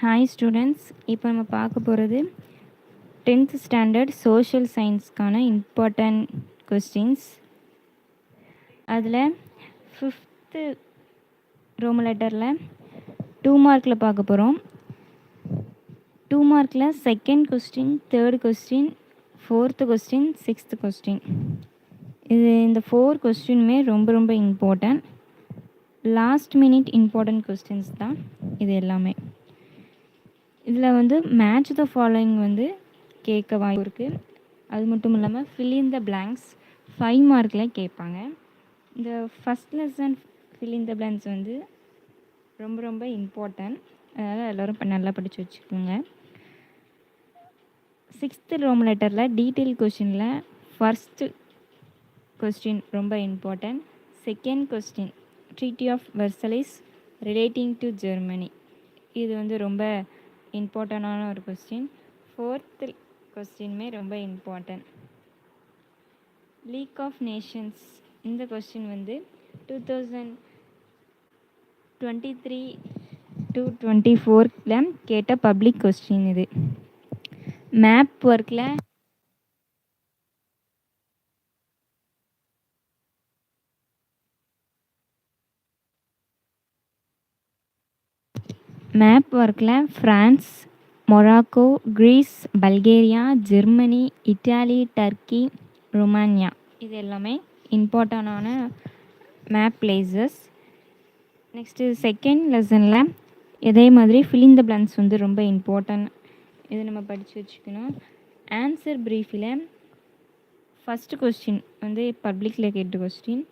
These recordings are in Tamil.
ஹாய் ஸ்டூடெண்ட்ஸ் இப்போ நம்ம பார்க்க போகிறது டென்த் ஸ்டாண்டர்ட் சோஷியல் சயின்ஸ்க்கான இம்பார்ட்டன்ட் கொஸ்டின்ஸ் அதில் ஃபிஃப்த்து ரோம லெட்டரில் டூ மார்க்கில் பார்க்க போகிறோம் டூ மார்க்கில் second question third question fourth question sixth question இது இந்த ஃபோர் கொஸ்டினுமே ரொம்ப ரொம்ப important last minute important questions தான் இது எல்லாமே. இதில் வந்து மேட்ச் த ஃபாலோயிங் வந்து கேட்க வாய்ப்பு இருக்குது அது மட்டும் இல்லாமல் fill in the blanks five மார்க்கில் கேட்பாங்க. இந்த first lesson fill in the blanks வந்து ரொம்ப ரொம்ப இம்பார்ட்டன்ட் அதனால் எல்லோரும் இப்போ நல்லா படித்து வச்சுக்கோங்க. சிக்ஸ்த்து ரோம் லெட்டரில் டீட்டெயில் கொஷினில் ஃபஸ்ட்டு கொஸ்டின் ரொம்ப important second question treaty of Versailles relating to Germany இது வந்து ரொம்ப இம்பார்ட்டண்டான ஒரு கொஸ்டின் ஃபோர்த்து கொஸ்டினுமே ரொம்ப இம்பார்ட்டன்ட் லீக் ஆஃப் நேஷன்ஸ் இந்த கொஸ்டின் வந்து two thousand twenty three to twenty ஃபோரில் கேட்ட பப்ளிக் கொஸ்டின் இது. மேப் ஒர்க்கில் மேப் ஒர்க்கில் France Morocco Greece Bulgaria Germany Italy Turkey Romania இது எல்லாமே இம்பார்ட்டண்டான மேப் பிளேசஸ் நெக்ஸ்ட்டு செகண்ட் லெசனில் இதே மாதிரி ஃபிலிங் த பிளான்ஸ் வந்து ரொம்ப இம்பார்ட்டன்ட் இது நம்ம படித்து வச்சுக்கணும். ஆன்சர் ப்ரீஃபில் ஃபஸ்ட்டு கொஸ்டின் வந்து பப்ளிக்கில் கேட்ட question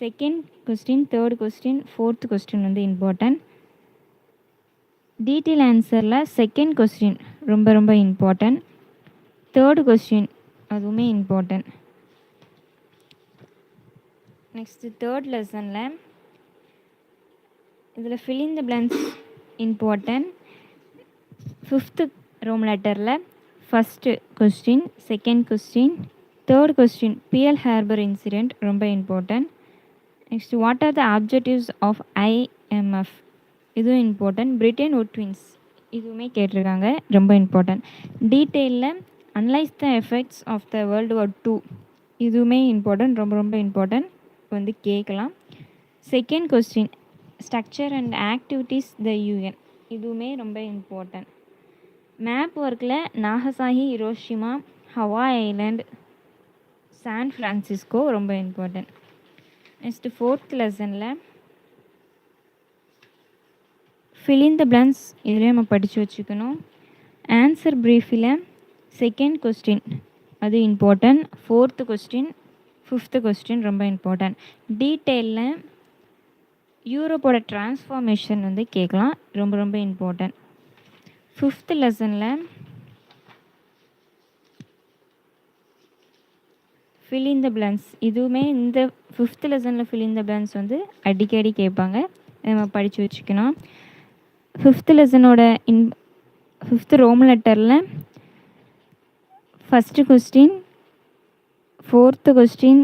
second question third question fourth question வந்து இம்பார்ட்டன்ட் டீட்டெயில் ஆன்சரில் செகண்ட் கொஸ்டின் ரொம்ப ரொம்ப இம்பார்ட்டன்ட் தேர்டு கொஸ்டின் அதுவுமே இம்பார்ட்டன்ட் நெக்ஸ்ட்டு தேர்ட் லெசனில் இதில் filling the blanks important fifth Roman லெட்டரில் first question second question third question Pearl Harbour incident ரொம்ப important next what are the objectives of IMF இதுவும் இம்பார்ட்டன்ட் பிரிட்டன் உட் ட்வின்ஸ் இதுவுமே கேட்டிருக்காங்க. ரொம்ப important டீட்டெயிலில் analyse the effects of the world war two இதுவுமே இம்பார்ட்டன்ட் ரொம்ப ரொம்ப இம்பார்ட்டன்ட் வந்து கேட்கலாம். Second question structure and activities the UN இதுவுமே ரொம்ப இம்பார்ட்டன்ட் மேப் ஒர்க்கில் Nagasaki Hiroshima Hawaii island San Francisco ரொம்ப இம்பார்ட்டன்ட் நெக்ஸ்ட்டு ஃபோர்த் லெசனில் ஃபிலின் த பிளான்ஸ் இதுலேயும் நம்ம படித்து வச்சுக்கணும். ஆன்சர் ப்ரீஃபில் செகண்ட் கொஸ்டின் அது important fourth question fifth question ரொம்ப இம்பார்ட்டன்ட் டீட்டெயிலில் யூரோப்போட டிரான்ஸ்ஃபார்மேஷன் வந்து கேட்கலாம். ரொம்ப ரொம்ப இம்பார்ட்டன்ட் ஃபிஃப்த்து லெசனில் ஃபில் இன் த பிளான்ஸ் இதுவுமே இந்த ஃபிஃப்த் லெசனில் ஃபில் இன் த பிளான்ஸ் வந்து அடிக்கடி கேட்பாங்க. நம்ம படித்து வச்சுக்கணும். ஃபிஃப்த் லெசனோட இன் ஃபிஃப்த்து ரோம் லெட்டரில் first question fourth question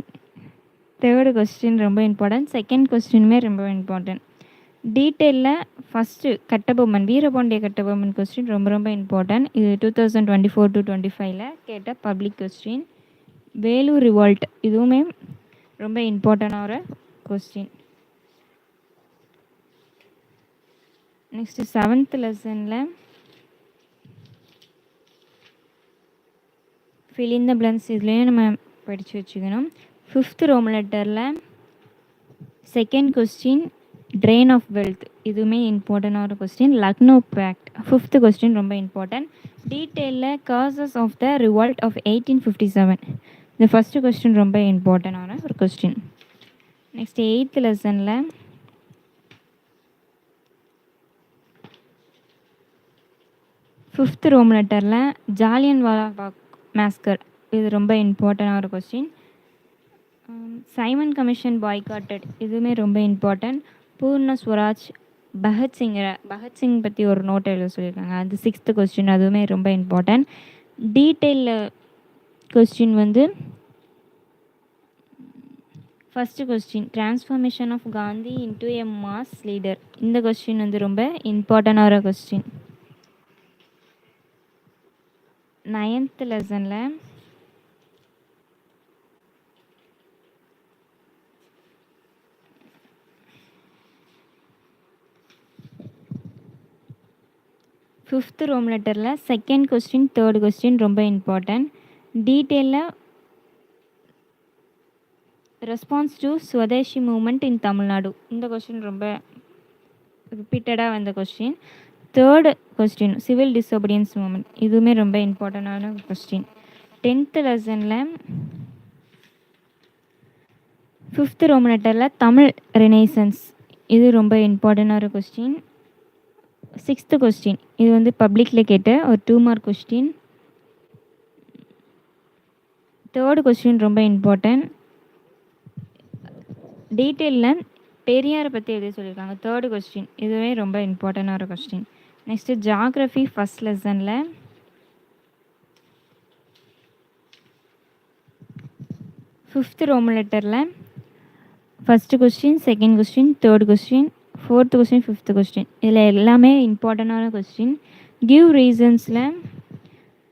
third question ரொம்ப இம்பார்ட்டன்ட் செகண்ட் கொஸ்டினுமே ரொம்ப இம்பார்ட்டன்ட் டீட்டெயிலில் ஃபஸ்ட்டு கட்டபொம்மன் வீரபாண்டிய கட்டபொம்மன் கொஸ்டின் ரொம்ப ரொம்ப இம்பார்ட்டன்ட் இது two thousand twenty four to twenty ஃபைவ்ல கேட்ட பப்ளிக் கொஸ்டின் வேலூர் ரிவால்ட் இதுவுமே ரொம்ப இம்பார்ட்டண்டான ஒரு கொஸ்டின் நெக்ஸ்ட்டு செவன்த் லெசனில் ஃபில் இன் த பிளன்ஸ் இதுலேயும் நம்ம படித்து வச்சுக்கணும். ஃபிஃப்த் ரோம் லெட்டரில் second question drain of wealth இதுவுமே இம்பார்ட்டண்டான ஒரு question Lucknow pact fifth question ரொம்ப important டீட்டெயிலில் causes of the revolt of eighteen fifty seven இந்த ஃபஸ்ட்டு கொஸ்டின் ரொம்ப இம்பார்ட்டண்டான ஒரு கொஸ்டின் நெக்ஸ்ட் எயித்து லெசனில் ஃபிஃப்த் ரோம் லெட்டரில் ஜாலியன் வாலாபாக் மேஸ்கர் இது ரொம்ப இம்பார்ட்டண்டான ஒரு கொஸ்டின் சைமன் கமிஷன் பாய்காட்டட் இதுவுமே ரொம்ப இம்பார்ட்டன்ட் பூர்ண ஸ்வராஜ் பகத்சிங்கரை பகத்சிங் பற்றி ஒரு நோட் எழுத சொல்லியிருக்காங்க. அது சிக்ஸ்த்து கொஸ்டின் அதுவுமே ரொம்ப இம்பார்ட்டன்ட் டீட்டெயிலில் கொஸ்டின் வந்து first question transformation of Gandhi into a mass leader இந்த கொஸ்டின் வந்து ரொம்ப இம்பார்ட்டண்டான கொஸ்டின் நைன்த் லெசனில் ஃபிஃப்த்து ரோம் லெட்டரில் செகண்ட் கொஸ்டின் தேர்ட் கொஸ்டின் ரொம்ப important டீட்டெயிலில் response to Swadeshi movement in Tamil Nadu இந்த கொஸ்டின் ரொம்ப ரிப்பீட்டடாக வந்த question third question civil disobedience movement இதுவுமே ரொம்ப இம்பார்ட்டண்டான கொஸ்டின் டென்த்து லெசனில் ஃபிஃப்த்து ரோம் லெட்டரில் தமிழ் ரினைசன்ஸ் இது ரொம்ப இம்பார்ட்டண்டான கொஸ்டின் சிக்ஸ்த்து கொஸ்டின் இது வந்து பப்ளிக்கில் கேட்ட ஒரு two mark question third question ரொம்ப இம்பார்ட்டன்ட் டீட்டெயிலில் பெரியாரை பற்றி எழுதி சொல்லியிருக்காங்க? தேர்டு கொஸ்டின் இதுவே ரொம்ப இம்பார்ட்டண்டான ஒரு கொஸ்டின் நெக்ஸ்ட்டு ஜாக்ரஃபி ஃபஸ்ட் லெசனில். ஃபிஃப்த்து ரோம் லெட்டரில் first question second question third question fourth question fifth question இதில் எல்லாமே இம்பார்ட்டண்டான question give ரீசன்ஸில்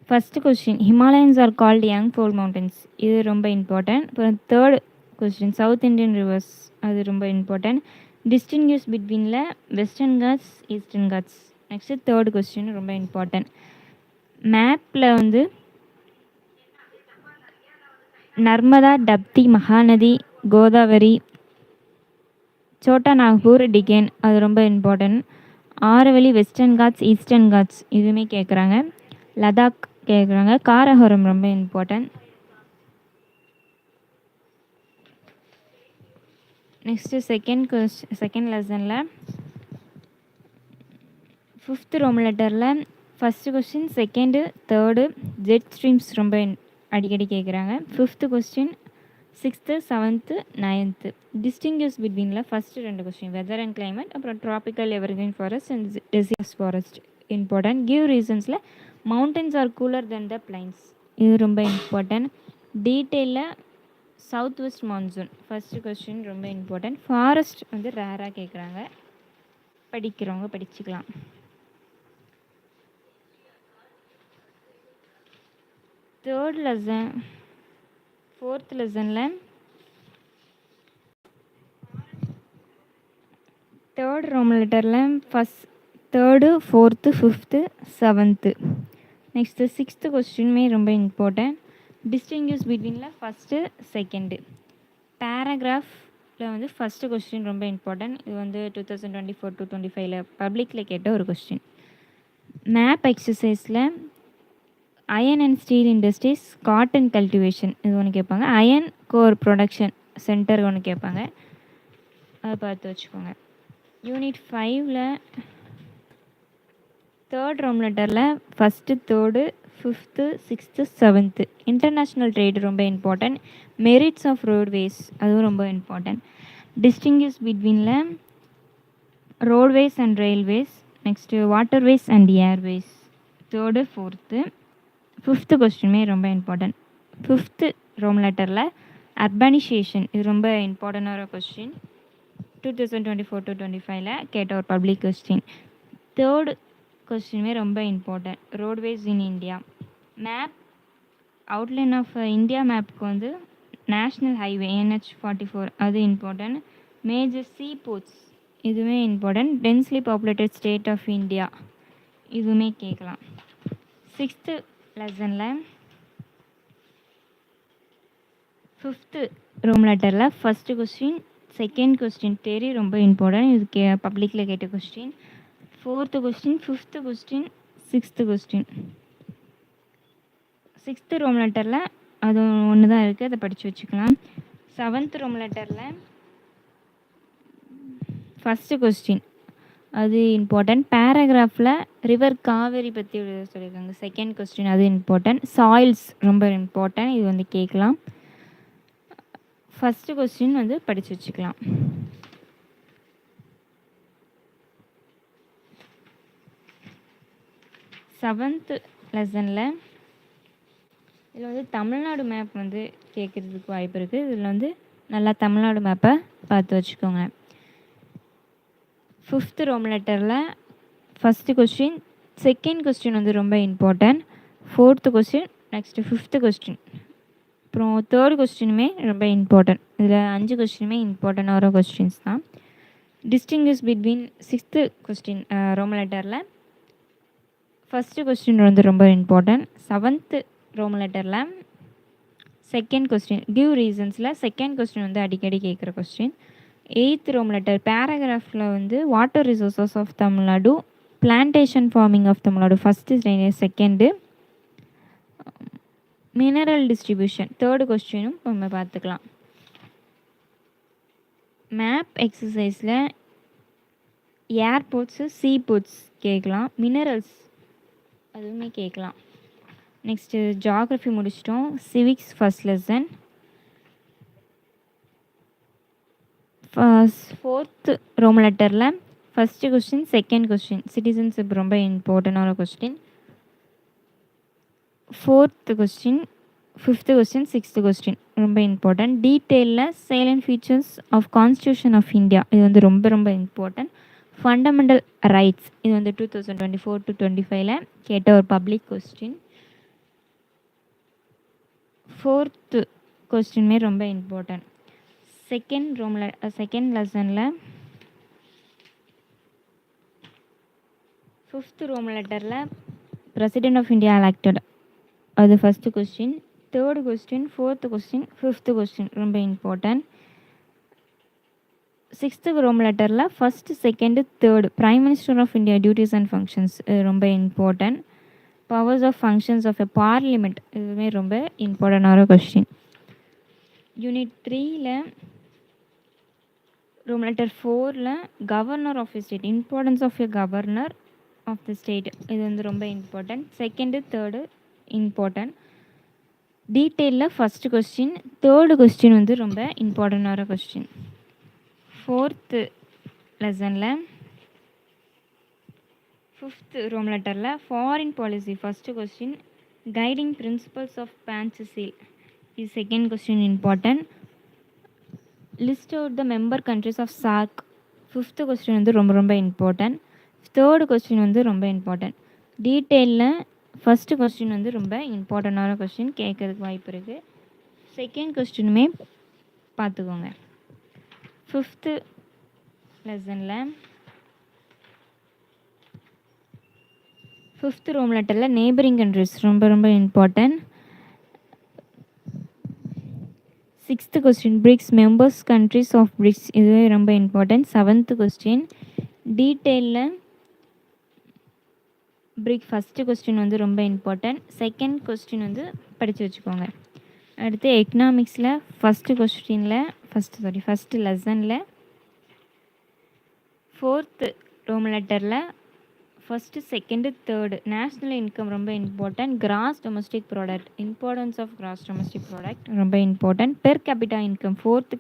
first question Himalayans are called young fold mountains இது ரொம்ப இம்பார்ட்டன்ட் அப்புறம் third question south Indian rivers அது ரொம்ப important distinguish பிட்வீனில் Western Ghats Eastern Ghats next third question ரொம்ப இம்பார்ட்டன்ட் மேப்பில் வந்து நர்மதா டப்தி மகாநதி கோதாவரி சோட்டா நாக்பூர் டிகேன் அது ரொம்ப important Aravalli Western Ghats Eastern Ghats இதுவுமே கேட்குறாங்க லடாக் கேட்குறாங்க காரகோரம் ரொம்ப important next second question second லெசனில் ஃபிஃப்த்து ரோம் லெட்டரில் first question second third jet streams ரொம்ப அடிக்கடி கேட்குறாங்க fifth question sixth seventh ninth distinguish பிட்வீனில் first ரெண்டு கொஸ்டின் வெதர் அண்ட் கிளைமேட் அப்புறம் tropical evergreen forest and deciduous forest important give ரீசன்ஸில் mountains are cooler than the plains இது ரொம்ப important டீட்டெயிலில் south west monsoon first question ரொம்ப இம்பார்ட்டன்ட் ஃபாரஸ்ட் வந்து ரேராக கேட்குறாங்க படிக்கிறவங்க படிச்சுக்கலாம். தேர்ட் லெசன் ஃபோர்த் லெசனில் தேர்ட் ரோம் லெட்டரில் first third fourth fifth seventh next sixth கொஸ்டினுமே ரொம்ப இம்பார்ட்டன்ட் டிஸ்டிங்யூஸ் பிட்வீனில் ஃபஸ்ட்டு செகண்டு பேராகிராஃபில் வந்து ஃபஸ்ட்டு கொஸ்டின் ரொம்ப இம்பார்ட்டன்ட் இது வந்து two thousand twenty four to twenty ஃபைவ்ல பப்ளிக்கில் கேட்ட ஒரு question map எக்ஸசைஸில் iron and steel industries cotton cultivation இது ஒன்று கேட்பாங்க. அயன் கோர் ப்ரொடக்ஷன் சென்டர் ஒன்று கேட்பாங்க. அதை பார்த்து வச்சுக்கோங்க. யூனிட் ஃபைவ்ல தேர்ட் ரோம் லெட்டரில் first third fifth sixth seventh international trade ரொம்ப இம்பார்ட்டன்ட் மெரிட்ஸ் ஆஃப் ரோட்வேஸ் அதுவும் ரொம்ப important distinguish பிட்வீனில் roadways and railways next waterways and airways third fourth fifth கொஸ்டினுமே ரொம்ப இம்பார்ட்டன்ட் ஃபிஃப்த்து ரோம் லெட்டரில் அர்பனைசேஷன் இது ரொம்ப இம்பார்ட்டண்டான question two thousand twenty four to twenty ஃபைவ்ல கேட்ட ஒரு பப்ளிக் கொஸ்டின் தேர்டு கொஸ்டினுமே ரொம்ப important roadways in India map outline of India மேப்புக்கு வந்து national highway NH forty four அது இம்பார்ட்டன்ட் மேஜர் சீ போர்ட்ஸ் இதுவுமே important densely populated state of India இதுவுமே கேட்கலாம் சிக்ஸ்த்து லெசனில் ஃபிஃப்த்து ரோம் லெட்டரில் ஃபஸ்ட்டு கொஸ்டின் செகண்ட் கொஸ்டின் தேரி ரொம்ப இம்பார்ட்டன்ட் இது கே பப்ளிக்கில் கேட்ட question fourth question fifth question sixth question sixth roman லெட்டரில் அது ஒன்று தான் இருக்குது அதை படித்து வச்சுக்கலாம். செவன்த் ரோம் லெட்டரில் ஃபஸ்ட்டு கொஸ்டின் அது இம்பார்ட்டன்ட் பேராகிராஃபில் ரிவர் காவேரி பற்றி சொல்லியிருக்காங்க. செகண்ட் கொஸ்டின் அது இம்பார்ட்டன்ட் சாயில்ஸ் ரொம்ப இம்பார்ட்டன்ட் இது வந்து கேட்கலாம். ஃபஸ்ட்டு கொஸ்டின் வந்து படித்து வச்சுக்கலாம். செவன்த்து லெசனில் இதில் வந்து தமிழ்நாடு மேப் வந்து கேட்குறதுக்கு வாய்ப்பு இருக்குது இதில் வந்து நல்லா தமிழ்நாடு மேப்பை பார்த்து வச்சுக்கோங்க. ஃபிஃப்த்து ரோம் லெட்டரில் ஃபஸ்ட்டு கொஸ்டின் செகண்ட் கொஸ்டின் வந்து ரொம்ப important fourth question next fifth question அப்புறம் தேர்ட் கொஸ்டினுமே ரொம்ப இம்பார்ட்டன்ட் இதில் அஞ்சு கொஸ்டினுமே இம்பார்ட்டன்ட் வர கொஸ்டின்ஸ் தான். Distinguish between sixth question roman லெட்டரில் ஃபஸ்ட்டு கொஸ்டின் வந்து ரொம்ப இம்பார்ட்டன்ட் செவன்த்து ரோம் லெட்டரில் செகண்ட் கொஸ்டின் கிவ் ரீசன்ஸில் செகண்ட் கொஸ்டின் வந்து அடிக்கடி கேட்குற கொஸ்டின் எயித் ரோம் லெட்டர் பேராகிராஃபில் வந்து water resources of Tamil Nadu plantation farming of Tamil Nadu first second mineral distribution third கொஸ்டினும் நம்ம பார்த்துக்கலாம். மேப் எக்ஸசைஸில் ஏர்போர்ட்ஸு சீ போர்ட்ஸ் கேட்கலாம் மினரல்ஸ் அதுவுமே கேட்கலாம். நெக்ஸ்ட்டு ஜாகிரஃபி முடிச்சிட்டோம். Civics first lesson fourth roman லெட்டரில் first question second question citizenship ரொம்ப இம்பார்ட்டண்டான question fourth question fifth question sixth question ரொம்ப important டீட்டெயிலில் salient features of constitution of India இது வந்து ரொம்ப ரொம்ப இம்பார்ட்டன்ட் ஃபண்டமெண்டல் ரைட்ஸ் இது வந்து two thousand twenty four to twenty ஃபைவ்ல கேட்ட ஒரு பப்ளிக் கொஸ்டின் ஃபோர்த்து கொஸ்டின்மே ரொம்ப இம்பார்ட்டன்ட் செகண்ட் ரூமில் செகண்ட் லெசனில் ஃபிஃப்த் ரோம் லெட்டரில் பிரசிடென்ட் ஆஃப் இந்தியா எலெக்டட் அது first question third question fourth question fifth question ரொம்ப இம்பார்ட்டன்ட் சிக்ஸ்த்து ரோம் லெட்டரில் first second third prime minister of India duties and functions ரொம்ப important powers of functions of a parliament இதுவுமே ரொம்ப இம்பார்ட்டண்டான கொஸ்டின் யூனிட் த்ரீயில் ரூம் லெட்டர் ஃபோரில் governor of the state importance of a governor of the state இது வந்து ரொம்ப இம்பார்ட்டன்ட் செகண்டு தேர்டு இம்பார்ட்டன்ட் டீட்டெயிலில் ஃபஸ்ட்டு கொஸ்டின் தேர்டு கொஸ்டின் வந்து ரொம்ப இம்பார்ட்டண்டான கொஸ்டின் ஃபோர்த்து லெசனில் ஃபிஃப்த்து ரோம் லெட்டரில் foreign policy first question guiding principles of Panchsheel இது second question important list out the member countries of SAARC fifth question வந்து ரொம்ப ரொம்ப இம்பார்ட்டன்ட் தேர்டு கொஸ்டின் வந்து ரொம்ப இம்பார்ட்டன்ட் டீட்டெயிலில் ஃபஸ்ட்டு கொஸ்டின் வந்து ரொம்ப இம்பார்ட்டண்டான கொஸ்டின் கேட்குறதுக்கு வாய்ப்பு இருக்குது செகண்ட் கொஸ்டினுமே பார்த்துக்கோங்க. ஃபிஃப்த்து லெசனில் ஃபிஃப்த் ரோம் லெட்டரில் நேபரிங் கண்ட்ரிஸ் ரொம்ப ரொம்ப important sixth question BRICS members countries of BRICS இதுவே ரொம்ப இம்பார்ட்டன்ட் செவன்த்து கொஸ்டின் டீட்டெயிலில் பிரிக் ஃபஸ்ட்டு கொஸ்டின் வந்து ரொம்ப இம்பார்ட்டன்ட் செகண்ட் கொஸ்டின் வந்து படித்து வச்சுக்கோங்க. அடுத்து எக்கனாமிக்ஸில் ஃபஸ்ட்டு கொஸ்டினில் ஃபஸ்ட்டு சாரி ஃபஸ்ட்டு லெசனில் ஃபோர்த்து ரோம் லெட்டரில் first second third national income ரொம்ப important gross domestic product importance of gross domestic product ரொம்ப important per capita income fourth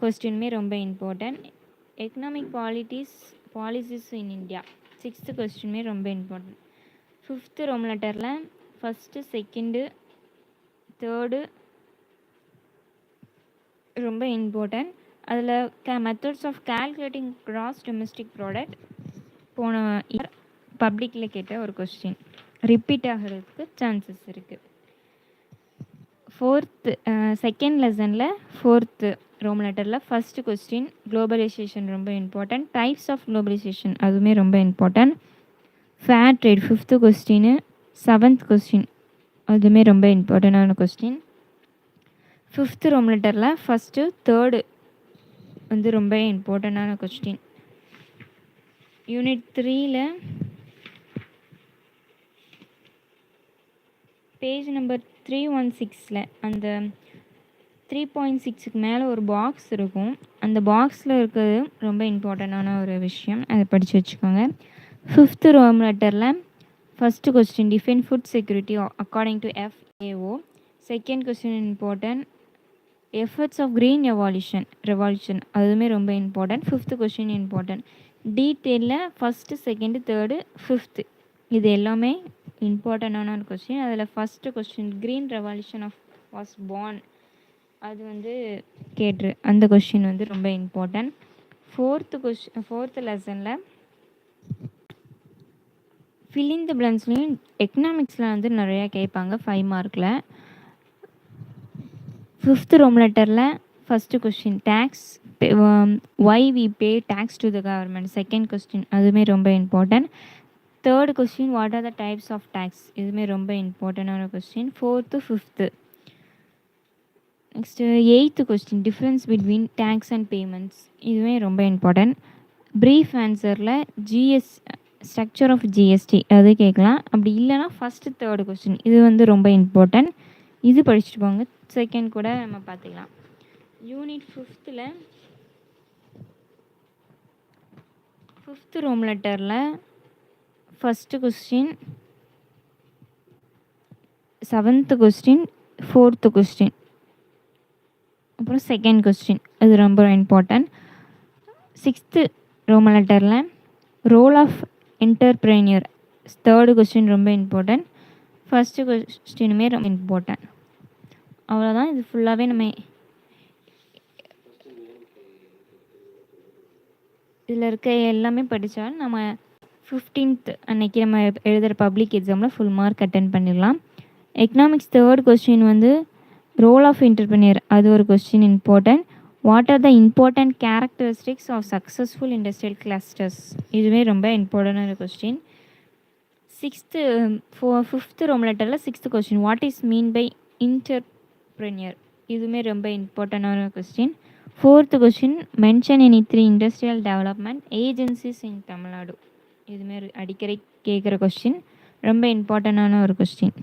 கொஸ்டினுமே ரொம்ப important economic politics policies in India sixth கொஸ்டினுமே ரொம்ப இம்பார்ட்டன்ட் ஃபிஃப்த்து ரோம் லெட்டரில் ஃபஸ்ட்டு செகண்டு தேர்டு ரொம்ப இம்பார்ட்டன்ட் அதில் க methods of calculating gross domestic product போன இயர் பப்ளிக்கில் கேட்ட ஒரு கொஸ்டின் ரிப்பீட் ஆகிறதுக்கு சான்சஸ் இருக்குது ஃபோர்த்து செகண்ட் லெசனில் ஃபோர்த்து ரோம் லெட்டரில் ஃபஸ்ட்டு கொஸ்டின் குளோபலைசேஷன் ரொம்ப இம்பார்ட்டன்ட் டைப்ஸ் ஆஃப் குளோபலைசேஷன் அதுவுமே ரொம்ப important fair trade fifth question seventh question அதுவுமே ரொம்ப இம்பார்ட்டண்டான கொஸ்டின் ஃபிஃப்த்து ரோம் லெட்டரில் ஃபஸ்ட்டு தேர்டு வந்து ரொம்ப இம்பார்ட்டண்டான கொஸ்டின் யூனிட் த்ரீயில் பேஜ் நம்பர் த்ரீ ஒன் சிக்ஸில் அந்த த்ரீ பாயிண்ட் சிக்ஸுக்கு மேலே ஒரு பாக்ஸ் இருக்கும். அந்த பாக்ஸில் இருக்கிறது ரொம்ப இம்பார்ட்டண்டான ஒரு விஷயம். அதை படித்து வச்சுக்கோங்க. ஃபிஃப்த்து ரோம் லெட்டரில் first question define food security according to FAO second question important efforts of green evolution revolution அதுவுமே ரொம்ப இம்பார்ட்டன்ட் ஃபிஃப்த்து கொஸ்டின் இம்பார்ட்டன்ட் டீட்டெயிலில் ஃபஸ்ட்டு செகண்டு தேர்டு ஃபிஃப்த்து இது எல்லாமே இம்பார்ட்டண்டான ஒரு கொஸ்டின் அதில் first question green revolution of was born அது வந்து கேட்ரு. அந்த கொஸ்டின் வந்து ரொம்ப இம்பார்ட்டன்ட் ஃபோர்த்து கொஸ்டின் ஃபோர்த்து லெசனில் ஃபில் இன் த பிளான்ஸ்லேயும் எக்கனாமிக்ஸில் வந்து நிறையா கேட்பாங்க ஃபைவ் மார்க்கில் ஃபிஃப்த்து ரோம் லெட்டரில் first question taxes why we pay taxes to the government second question அதுவுமே ரொம்ப important third question what are the types of taxes இதுவுமே ரொம்ப இம்பார்ட்டண்டான question fourth fifth next eighth question difference between taxes and payments இதுவுமே ரொம்ப important brief ஆன்சரில் G S structure of GST அது கேட்கலாம். அப்படி இல்லைனா ஃபஸ்ட்டு தேர்டு கொஸ்டின் இது வந்து ரொம்ப இம்பார்ட்டன்ட் இது படிச்சுட்டு போங்க. செகண்ட் கூட நம்ம பார்த்துக்கலாம். யூனிட் ஃபிஃப்த்தில் ஃபிஃப்த்து ரோம் லெட்டரில் first question seventh question fourth question அப்புறம் செகண்ட் கொஸ்டின் அது ரொம்ப இம்பார்ட்டன்ட் சிக்ஸ்த்து ரோம லெட்டரில் role of entrepreneur third question ரொம்ப இம்பார்ட்டன்ட் ஃபஸ்ட்டு கொஸ்டினுமே ரொம்ப இம்பார்ட்டன்ட் அவ்வளோதான் இது ஃபுல்லாகவே நம்ம இதில் இருக்க எல்லாமே படித்தால் நம்ம ஃபிஃப்டீன்த் அன்னைக்கு நம்ம எழுதுகிற பப்ளிக் எக்ஸாமில் ஃபுல் மார்க் அட்டன் பண்ணிடலாம். எக்கனாமிக்ஸ் தேர்ட் கொஸ்டின் வந்து ரோல் ஆஃப் இன்டர்பிரினியர் அது ஒரு question important what are the important characteristics of successful industrial clusters இதுவே ரொம்ப இம்பார்ட்டண்டான question sixth four fifth roman லெட்டரில் sixth question what is mean by entrepreneur இதுவுமே ரொம்ப இம்பார்ட்டண்டான question fourth question mention any three industrial development agencies in Tamil Nadu இதுமாரி அடிக்கடி கேட்குற கொஸ்டின் ரொம்ப இம்பார்ட்டண்டான ஒரு கொஸ்டின்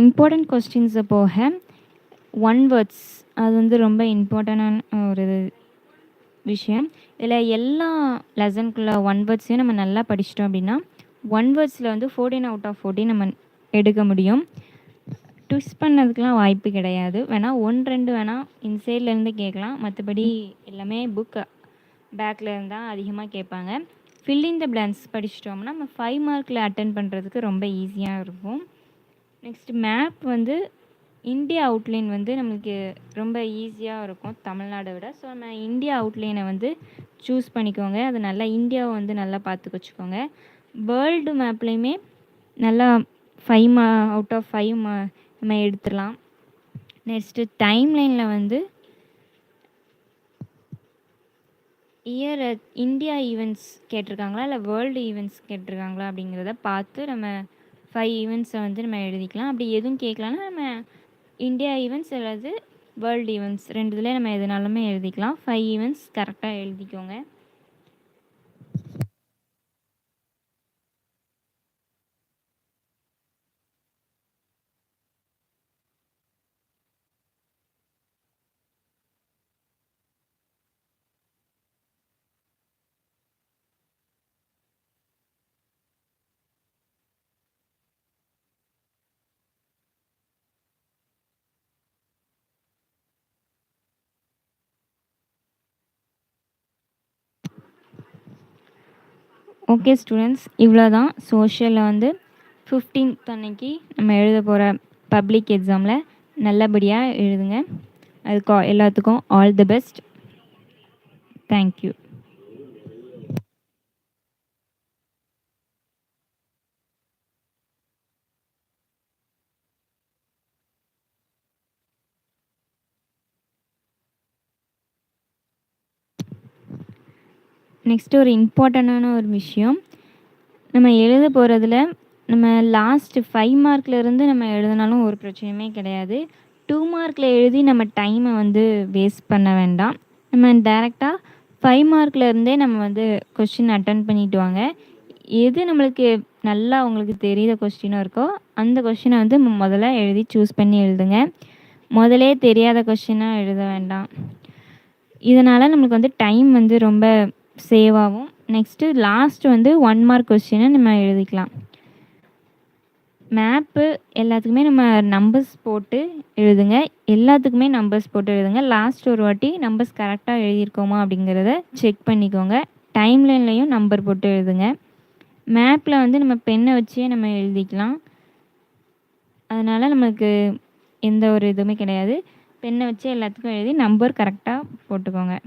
இம்பார்ட்டண்ட் கொஸ்டின்ஸை போக ஒன் வேர்ட்ஸ் அது வந்து ரொம்ப இம்பார்ட்டண்டான ஒரு விஷயம். இதில் எல்லா லெசனுக்குள்ள ஒன் வேர்ட்ஸையும் நம்ம நல்லா படிச்சிட்டோம் அப்படின்னா ஒன் வேர்ட்ஸில் வந்து ஃபோர்டீன் அவுட் ஆஃப் ஃபோர்டீன் நம்ம எடுக்க முடியும். ட்விஸ்ட் பண்ணதுக்கெலாம் வாய்ப்பு கிடையாது. வேணால் ஒன் ரெண்டு வேணால் இன்சைட்லேருந்து கேட்கலாம். மற்றபடி எல்லாமே புக்கு பேக்கில் இருந்தால் அதிகமாக கேட்பாங்க. ஃபில்லிங் த பிளான்ஸ் படிச்சிட்டோம்னா நம்ம ஃபைவ் மார்க்கில் அட்டன் பண்ணுறதுக்கு ரொம்ப ஈஸியாக இருக்கும். நெக்ஸ்ட் மேப் வந்து இந்தியா அவுட்லைன் வந்து நம்மளுக்கு ரொம்ப ஈஸியாக இருக்கும் தமிழ்நாடை விட. ஸோ நம்ம இந்தியா அவுட்லைனை வந்து சூஸ் பண்ணிக்கோங்க. அது நல்லா இந்தியாவை வந்து நல்லா பார்த்து வச்சுக்கோங்க. வேர்ல்டு மேப்லேயுமே நல்லா ஃபைவ் மா அவுட் ஆஃப் ஃபைவ் மா நம்ம எடுத்துடலாம். நெக்ஸ்ட்டு டைம் லைனில் வந்து இயர் இந்தியா ஈவெண்ட்ஸ் கேட்டிருக்காங்களா? இல்லை வேர்ல்டு ஈவெண்ட்ஸ் கேட்டிருக்காங்களா அப்படிங்கிறத பார்த்து நம்ம ஃபைவ் ஈவெண்ட்ஸை வந்து நம்ம எழுதிக்கலாம். அப்படி எதுவும் கேட்கலன்னா நம்ம இந்தியா ஈவெண்ட்ஸ் அல்லது வேர்ல்டு ஈவெண்ட்ஸ் ரெண்டுதுலேயே நம்ம எதுனாலுமே எழுதிக்கலாம். ஃபைவ் ஈவெண்ட்ஸ் கரெக்டாக எழுதிக்கோங்க. ஓகே ஸ்டூடெண்ட்ஸ் இவ்வளோ தான் சோஷியலில் வந்து ஃபிஃப்டீன்த் அன்னைக்கு நம்ம எழுத போகிற பப்ளிக் எக்ஸாமில் நல்லபடியாக எழுதுங்க. அதுக்கு எல்லாத்துக்கும் all the best thank you next ஒரு இம்பார்ட்டண்டான ஒரு விஷயம். நம்ம எழுத போகிறதுல நம்ம லாஸ்ட்டு ஃபைவ் மார்க்லேருந்து நம்ம எழுதினாலும் ஒரு பிரச்சனையுமே கிடையாது. டூ மார்க்கில் எழுதி நம்ம டைமை வந்து வேஸ்ட் பண்ண வேண்டாம். நம்ம டேரெக்டாக ஃபைவ் மார்க்கில் இருந்தே நம்ம வந்து கொஸ்டின் அட்டன் பண்ணிட்டு வாங்க எது நம்மளுக்கு நல்லா உங்களுக்கு தெரியுத கொஸ்டினாக இருக்கோ அந்த கொஸ்டினை வந்து முதல்ல எழுதி சூஸ் பண்ணி எழுதுங்க. முதலே தெரியாத கொஸ்டினாக எழுத வேண்டாம். இதனால் நம்மளுக்கு வந்து டைம் வந்து ரொம்ப சேவ் ஆகும். நெக்ஸ்ட்டு லாஸ்ட் வந்து ஒன் மார்க் கொஸ்டினை நம்ம எழுதிக்கலாம். மேப்பு எல்லாத்துக்குமே நம்ம நம்பர்ஸ் போட்டு எழுதுங்க. எல்லாத்துக்குமே நம்பர்ஸ் போட்டு எழுதுங்க. லாஸ்ட் ஒரு வாட்டி நம்பர்ஸ் கரெக்டாக எழுதியிருக்கோமா அப்படிங்கிறத செக் பண்ணிக்கோங்க. டைம்லைன்லேயும் நம்பர் போட்டு எழுதுங்க. மேப்பில் வந்து நம்ம பெண்ணை வச்சே நம்ம எழுதிக்கலாம். அதனால் நமக்கு எந்த ஒரு இதுவுமே கிடையாது. பெண்ணை வச்சு எல்லாத்துக்கும் எழுதி நம்பர் கரெக்டாக போட்டுக்கோங்க.